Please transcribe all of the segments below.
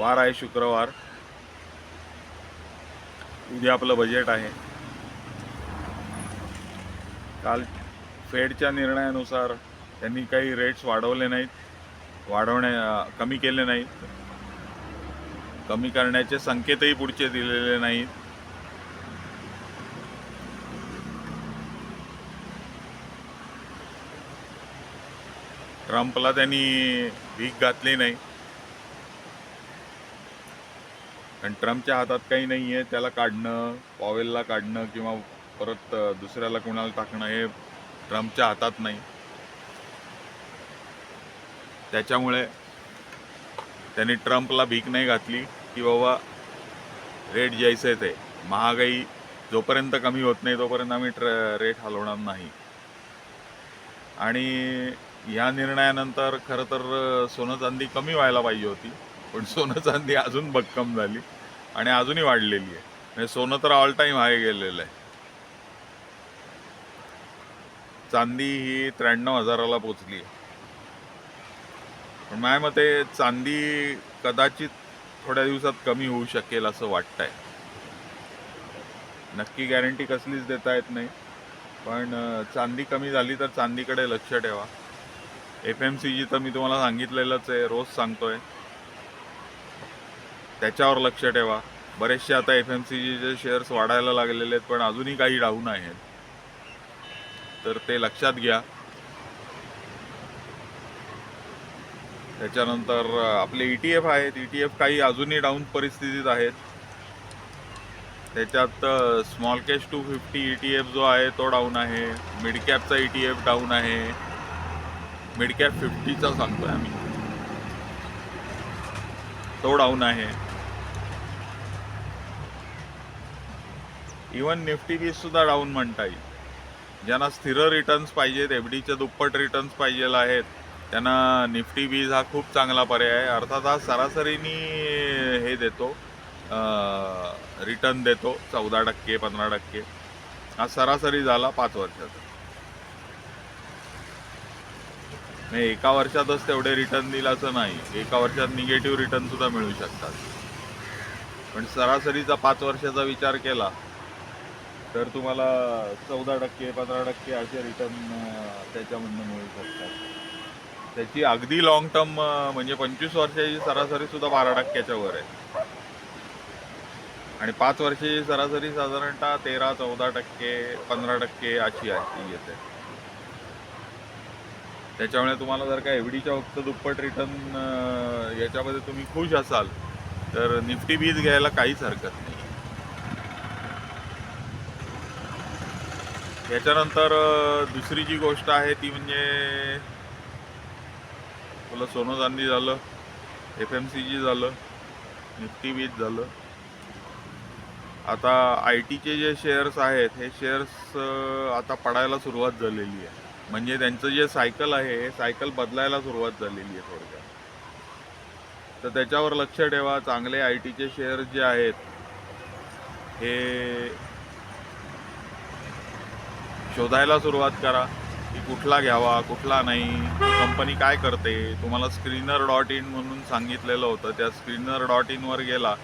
वार आहे शुक्रवार. उद्या आपलं बजेट आहे. काल फेडच्या निर्णयानुसार त्यांनी काही रेट्स वाढवले नाहीत. वाढवण्या कमी केले नाहीत. कमी करण्याचे संकेतही पुढचे दिलेले नाहीत. ट्रम्पला त्यांनी भीक घातली नाही. कारण ट्रम्पच्या हातात काही नाही आहे त्याला काढणं पॉवेलला काढणं किंवा परत दुसऱ्याला कोणाला टाकणं हे ट्रम्पच्या हातात नाही. त्याच्यामुळे त्यांनी ट्रम्पला भीक नाही घातली की बाबा रेट जायचे ते महागाई जोपर्यंत कमी होत नाही तोपर्यंत आम्ही ट्र रेट हलवणार नाही. आणि या निर्णयानंतर खरं तर सोनं चांदी कमी व्हायला पाहिजे होती. पण सोनं चांदी अजून भक्कम झाली आणि अजूनही वाढलेली आहे. म्हणजे सोनं तर ऑल टाईम हाय गेलेलं आहे. चांदी ही त्र्याण्णव हजाराला पोचली आहे. पण माझ्या मते चांदी कदाचित थोड्या दिवसात कमी होऊ शकेल असं वाटतंय. नक्की गॅरंटी कसलीच देता येत नाही. पण चांदी कमी झाली तर चांदीकडे लक्ष ठेवा. एफ एम सी जी तर मी तुम्हाला सांगितलेलंच आहे रोज सांगतोय. त्याच्यावर लक्ष ठेवा. बरेचसे आता एफ एम सी जीचे शेअर्स वाढायला लागलेले आहेत पण अजूनही काही डाऊन आहेत. तर ते लक्षात घ्या. त्याच्यानंतर आपले ई टी एफ आहेत. ई टी एफ काही अजूनही डाऊन परिस्थितीत आहेत. त्याच्यात small cash two fifty E T F जो आहे तो डाऊन आहे. मिड कॅपचा ई टी एफ डाऊन आहे. मिड कॅप फिफ्टीचा सांगतोय आम्ही. तो डाऊन आहे. इवन निफ्टी बीज सुद्धा डाऊन म्हणता येईल. ज्यांना स्थिर रिटर्न्स पाहिजेत एफ डीचे दुप्पट रिटर्न्स पाहिजे आहेत त्यांना निफ्टी बीज हा खूप चांगला पर्याय आहे. अर्थात हा सरासरीनी हे देतो रिटर्न देतो चौदा टक्के पंधरा टक्के. हा सरासरी झाला पाच वर्षाचा. नाही एका वर्षातच तेवढे रिटर्न दिला असं नाही. एका वर्षात निगेटिव्ह रिटर्न सुद्धा मिळू शकतात. पण सरासरीचा पाच वर्षाचा विचार केला तर तुम्हाला चौदा टक्के पंधरा टक्के असे रिटर्न त्याच्यामधनं मिळू शकतात. त्याची अगदी लॉंग टर्म म्हणजे पंचवीस वर्षाची सरासरी सुद्धा बारा टक्क्याच्या वर आहे. आणि पाच वर्षाची सरासरी साधारणतः तेरा चौदा टक्के पंधरा टक्के अशी आहे येते. त्याच्यामुळे तुम्हाला जर का एवढीच्या फक्त दुप्पट रिटर्न याच्यामध्ये तुम्ही खुश असाल तर निफ्टी बीज घ्यायला काहीच हरकत नाही. याच्यानंतर दुसरी जी गोष्ट आहे ती म्हणजे आपलं सोनं चांदी झालं एफ एम सी जी झालं निफ्टी बीज झालं. आता आय टीचे जे शेअर्स आहेत हे शेअर्स आता पडायला सुरुवात झालेली आहे. म्हणजे त्यांचं जे सायकल आहे हे सायकल बदलायला सुरुवात झालेली आहे थोडक्यात. तर त्याच्यावर लक्ष ठेवा चांगले आय टीचे शेअर्स जे आहेत हे शोधायला सुरुवात करा की कुठला घ्यावा कुठला नाही. कंपनी काय करते? तुम्हाला स्क्रीनर डॉट इन म्हणून सांगितलेलं होतं. त्या स्क्रीनर डॉट इनवर गेला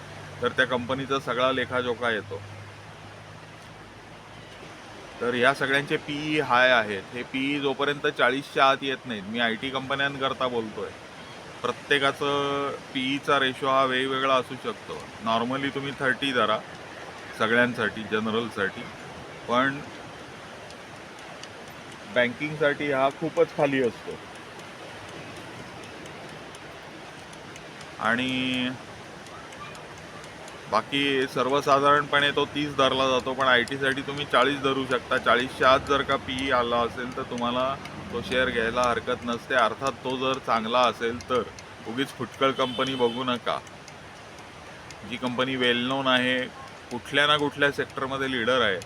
तर त्या कंपनीचा सगळा लेखाजोखा येतो. तर ह्या सगळ्यांचे पीई हाय आहेत. हे पीई जोपर्यंत चाळीसच्या आत येत नाहीत मी आय टी कंपन्यांकरता बोलतोय. प्रत्येकाचं पीईचा रेशो हा वेगवेगळा असू शकतो. नॉर्मली तुम्ही थर्टी धरा सगळ्यांसाठी जनरलसाठी पण बँकिंगसाठी हा खूपच खाली असतो. आणि बाकी सर्वसाधारणपणे तो तीस धरला जातो पण आय टीसाठी तुम्ही चाळीस धरू शकता. चाळीसच्या आत जर का पी आला असेल तर तुम्हाला तो शेअर घ्यायला हरकत नसते. अर्थात तो जर चांगला असेल तर. उगीच फुटकळ कंपनी बघू नका. जी कंपनी वेल नोन आहे कुठल्या ना कुठल्या सेक्टरमध्ये लीडर आहे.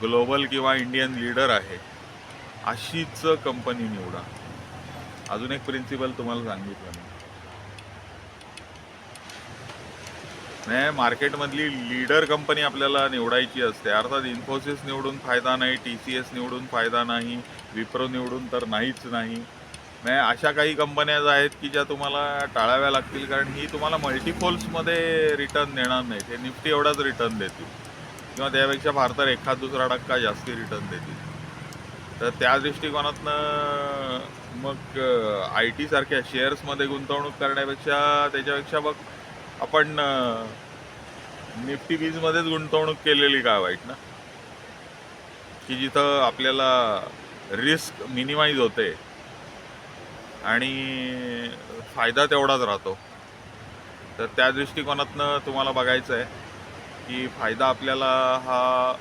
ग्लोबल किंवा इंडियन लीडर आहे. अशीच कंपनी निवडा. अजून एक प्रिन्सिपल तुम्हाला सांगितलं मी. नाही मार्केटमधली लीडर कंपनी आपल्याला निवडायची असते. अर्थात इन्फोसिस निवडून फायदा नाही टी सी एस निवडून फायदा नाही विप्रो निवडून तर नाहीच नाही. नाही अशा काही कंपन्या आहेत की ज्या तुम्हाला टाळाव्या लागतील कारण ही तुम्हाला मल्टीफोल्समध्ये रिटर्न देणार नाही ते निफ्टी एवढाच रिटर्न देतील. किंवा त्यापेक्षा फार तर एखाद दुसरा टक्का जास्ती रिटर्न देतील. तर त्या दृष्टिकोनातनं मग आय टी सारख्या शेअर्समध्ये गुंतवणूक करण्यापेक्षा त्याच्यापेक्षा मग आपण निफ्टी बीजमध्येच गुंतवणूक केलेली काय वाईट ना? की जिथं आपल्याला रिस्क मिनिमाइज होते आणि फायदा तेवढाच राहतो. तर त्या दृष्टिकोनातनं तुम्हाला बघायचं आहे की फायदा आपल्याला हा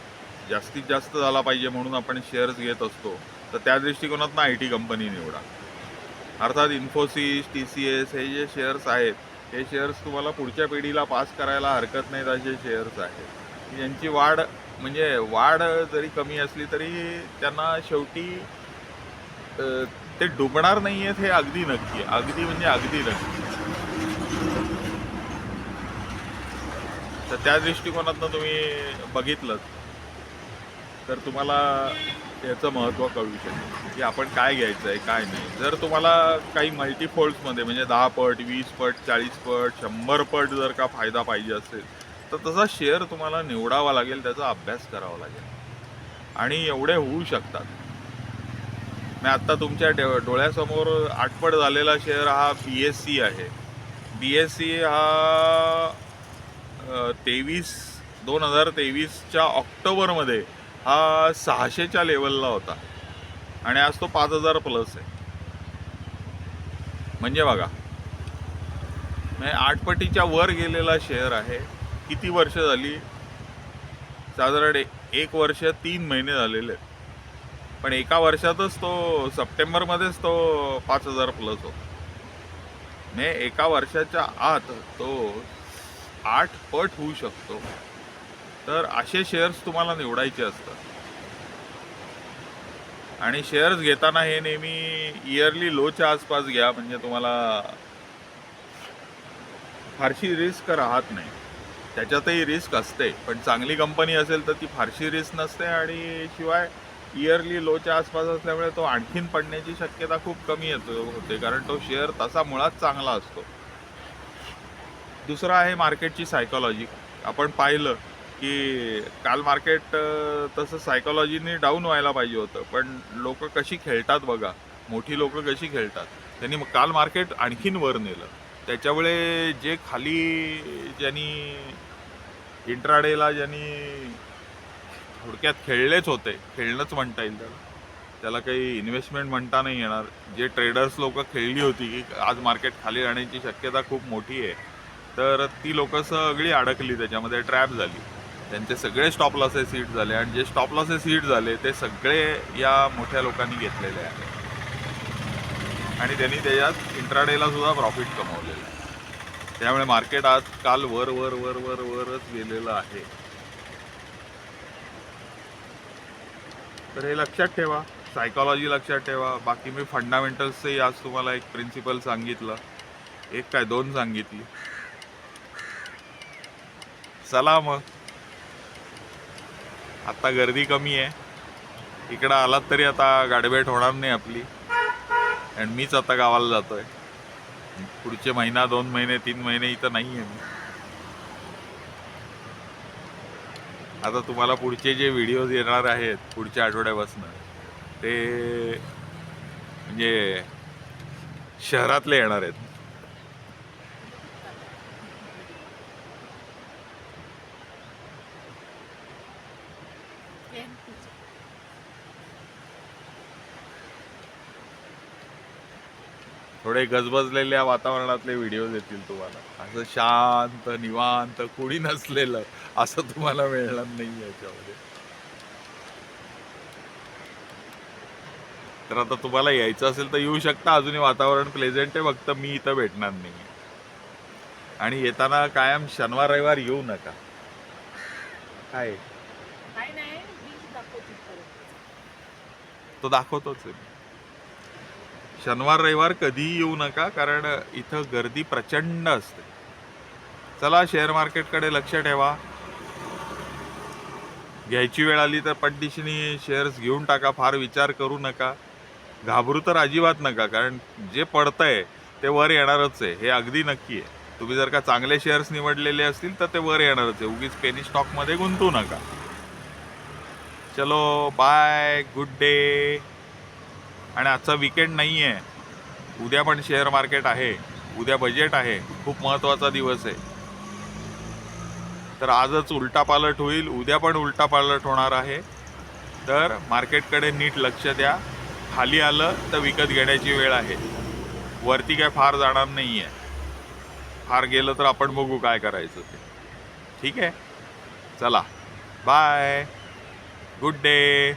जास्तीत जास्त झाला पाहिजे म्हणून आपण शेअर्स घेत असतो. तर त्या दृष्टिकोनातनं आय टी कंपनी निवडा. अर्थात इन्फोसिस टी सी एस हे जे शेअर्स आहेत हे शेअर्स तुम्हाला पुढच्या पिढीला पास करायला हरकत नाहीत असे शेअर्स आहेत. यांची वाढ म्हणजे वाढ जरी कमी असली तरी त्यांना शेवटी ते डुबणार नाही आहेत हे अगदी नक्की अगदी म्हणजे अगदी नक्की. तर त्या दृष्टिकोनातनं तुम्ही बघितलं तर तुम्हाला याचं महत्त्व कळू शकेल की आपण काय घ्यायचं आहे काय नाही. जर तुम्हाला काही मल्टीफोल्ड्समध्ये म्हणजे दहा पट वीस पट चाळीस पट शंभर पट जर का फायदा पाहिजे असेल तर तसा शेअर तुम्हाला निवडावा लागेल त्याचा अभ्यास करावा लागेल. आणि एवढे होऊ शकतात. मी आत्ता तुमच्या डे डोळ्यासमोर आठपट झालेला शेअर हा बी एस सी आहे. बी एस सी हा तेवीस दोन हजार तेवीसच्या ऑक्टोबरमध्ये हा सहाशेच्या लेवलला होता. आणि आज तो पाच हजार प्लस आहे. म्हणजे बघा म्हणजे आठपटीच्या वर गेलेला शेअर आहे. किती वर्ष झाली? साधारण एक वर्ष तीन महिने झालेले आहेत. पण एका वर्षातच तो सप्टेंबरमध्येच तो पाच हजार प्लस होता. म्हणजे एका वर्षाच्या आत तो आठ पट होऊ शकतो. तर असे शेअर्स तुम्हाला निवडायचे असतात. आणि शेअर्स घेताना हे नेहमी इयरली लोच्या आसपास घ्या म्हणजे तुम्हाला फारशी रिस्क राहत नाही. त्याच्यातही रिस्क असते पण चांगली कंपनी असेल तर ती फारशी रिस्क नसते आणि शिवाय इयरली लोच्या आसपास असल्यामुळे तो आणखीन पडण्याची शक्यता खूप कमी येतो होते. कारण तो शेअर तसा मुळात चांगला असतो. दुसरं आहे मार्केटची सायकॉलॉजी आपण पाहिलं की काल मार्केट तसं सायकोलॉजीनी डाऊन व्हायला पाहिजे होतं. पण लोक कशी खेळतात बघा. मोठी लोक कशी खेळतात. त्यांनी काल मार्केट आणखीन वर नेलं. त्याच्यामुळे जे खाली ज्यांनी इंट्राडेला ज्यांनी थोडक्यात खेळलेच होते खेळणंच म्हणता येईल त्याला. त्याला काही इन्व्हेस्टमेंट म्हणता नाही येणार. जे ट्रेडर्स लोक खेळली होती की आज मार्केट खाली राहण्याची शक्यता खूप मोठी आहे. तर ती लोक सगळी अडकली. त्याच्यामध्ये ट्रॅप झाली. त्यांचे सगळे स्टॉप लॉसेस हिट झाले आणि जे स्टॉप लॉसेस हिट झाले ते सगळे या मोठ्या लोकांनी घेतलेले आहे आणि त्यांनी त्याच्यात इंट्राडेला सुद्धा प्रॉफिट कमावलेलं आहे. त्यामुळे मार्केट आज काल वर वर वर वर वरच गेलेलं आहे. तर हे लक्षात ठेवा सायकॉलॉजी लक्षात ठेवा. बाकी मी फंडामेंटल्सचंही आज तुम्हाला एक प्रिन्सिपल सांगितलं. एक काय दोन सांगितली. चला मग. आत्ता गर्दी कमी आहे. इकडं आलात तरी आता गाडबेट होणार नाही आपली. आणि मीच आता गावाला जातो आहे पुढचे महिना दोन महिने तीन महिने इथं नाही आहे मी. आता तुम्हाला पुढचे जे व्हिडिओज येणार आहेत पुढच्या आठवड्यापासून ते म्हणजे शहरातले येणार आहेत. थोडे गजबजलेल्या वातावरणातले व्हिडिओज येतील तुम्हाला. असं शांत निवांत कुणी नसलेलं असं तुम्हाला मिळणार नाही याच्यामध्ये. तर आता तुम्हाला यायचं असेल तर येऊ शकता. अजूनही वातावरण प्लेझेंट आहे. फक्त मी इथं भेटणार नाही आणि येताना कायम शनिवार रविवार येऊ नका. काय. तो दाखवतोच आहे. शनिवार रविवार कधीही येऊ नका कारण इथं गर्दी प्रचंड असते. चला शेअर मार्केटकडे लक्ष ठेवा. घ्यायची वेळ आली तर पटदिशीने शेअर्स घेऊन टाका फार विचार करू नका. घाबरू तर अजिबात नका कारण जे पडतंय ते वर येणारच आहे हे अगदी नक्की आहे. तुम्ही जर का चांगले शेअर्स निवडलेले असतील तर ते वर येणारच आहे उगीच पेनी स्टॉकमध्ये गुंतू नका. चलो बाय गुड डे आणि आजचा विकेंड नाही आहे उद्या पण शेअर मार्केट आहे. उद्या बजेट आहे. खूप महत्त्वाचा दिवस आहे. तर आजच उलटापालट होईल. उद्या पण उलटापालट होणार आहे. तर मार्केटकडे नीट लक्ष द्या. खाली आलं तर विकत घेण्याची वेळ आहे. वरती काय फार जाणार नाही आहे फार गेलं तर आपण बघू काय करायचं ते. ठीक आहे? चला. Bye good day